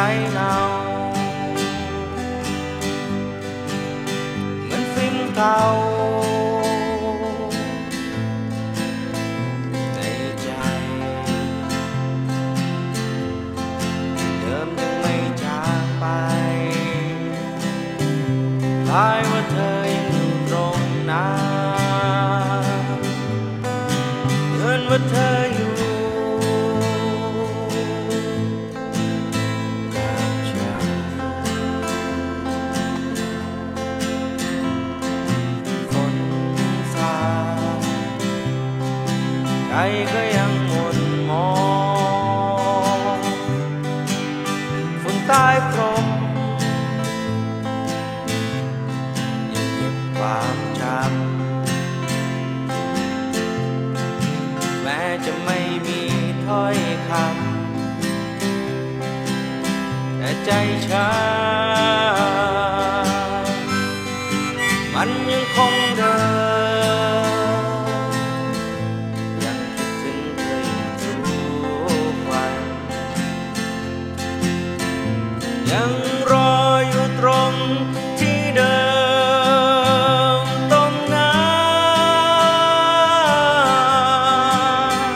ไรเงาเหมือนฟิล์มเก่าในใจ เดิมยังไม่จากไปคล้ายว่าเธอยังอยู่ตรงนั้นเหมือนว่าเธออยู่ ก็ยังหม่นมองฝุ่นใต้พรมยังเก็บความจำแม้จะไม่มีถ้อยคำแต่ใจฉันมันยังคงเดิม ที่เดิมตรงนั้น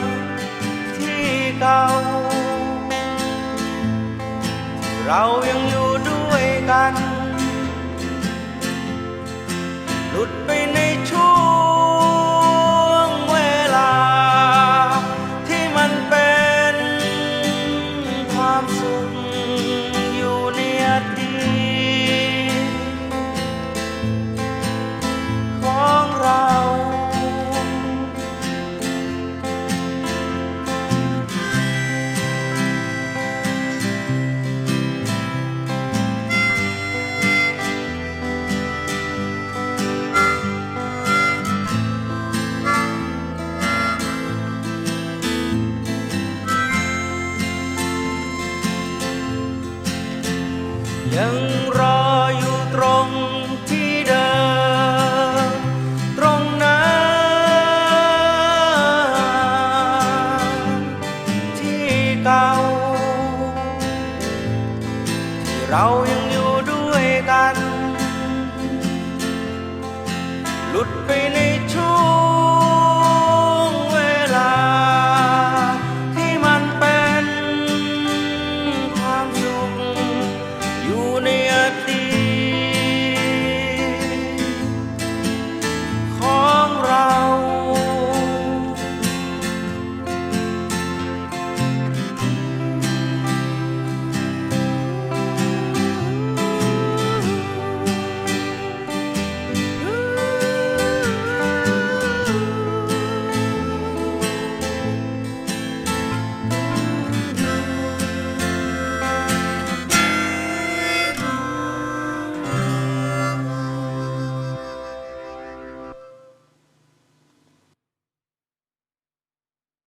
ที่เก่าที่เรายังอยู่ด้วยกัน หลุดไปในช่วงเวลา ที่มันเป็นความสุข ยังรออยู่ตรงที่เดิมตรงนั้นที่เก่าที่เรายังอยู่ด้วยกัน หลุดไปในช่วง